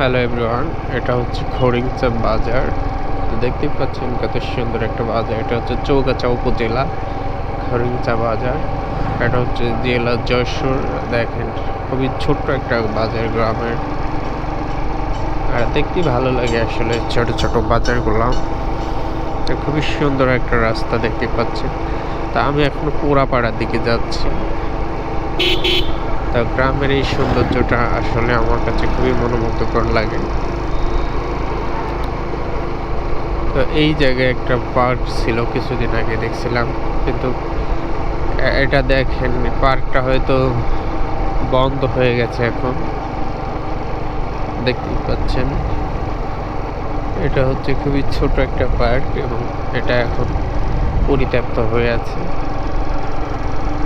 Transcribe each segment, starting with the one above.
Hello everyone এটা হচ্ছে খড়িংচা বাজার। দেখতেই পাচ্ছেন কত সুন্দর একটা বাজার। এটা হচ্ছে চৌগাছা উপজেলা, খড়িংচা বাজার। এটা হচ্ছে জেলা যশোর। দেখেন, খুবই ছোট্ট একটা বাজার গ্রামের। আর দেখতে ভালো লাগে আসলে ছোট ছোট বাজারগুলো। খুবই সুন্দর একটা রাস্তা দেখতে পাচ্ছেন। তা আমি এখনও পোড়াপাড়ার দিকে যাচ্ছি। তা গ্রামের এই সৌন্দর্যটা আসলে আমার কাছে খুবই মনোমুগ্ধকর লাগে। তো এই জায়গায় একটা পার্ক ছিল কিছুদিন আগে দেখছিলাম, কিন্তু এটা দেখেন, পার্কটা হয়তো বন্ধ হয়ে গেছে এখন। দেখতেই পাচ্ছেন। এটা হচ্ছে খুবই ছোট একটা পার্ক এবং এটা এখন পরিত্যক্ত হয়ে আছে।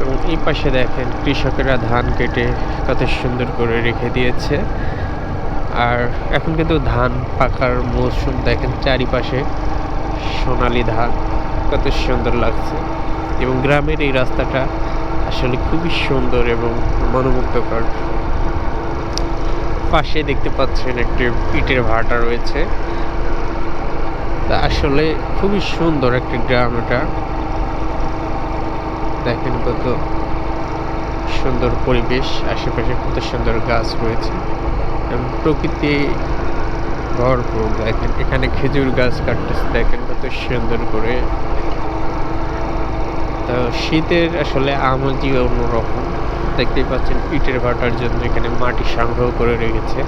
এবং এই পাশে দেখেন কৃষকেরা ধান কেটে কত সুন্দর করে রেখে দিয়েছে। আর এখন কিন্তু ধান পাকার মৌসুম, দেখেন চারিপাশে সোনালি ধান, কত সুন্দর লাগছে। এবং গ্রামের এই রাস্তাটা আসলে খুবই সুন্দর এবং মনোমুগ্ধকর। পাশে দেখতে পাচ্ছেন একটি ইটের ভাটা রয়েছে। তা আসলে খুবই সুন্দর একটি গ্রাম এটা। দেখেন কত সুন্দর পরিবেশ, আশেপাশে কত সুন্দর গাছ রয়েছে। প্রকৃতি ভরপুর, দেখেন এখানে খেজুর গাছ কাটতেছে, দেখেন কত সুন্দর করে। তো শীতের আসলে আমজি অন্যরকম। দেখতেই পাচ্ছেন ইটের ভাটার জন্য এখানে মাটি সংগ্রহ করে রেখেছে।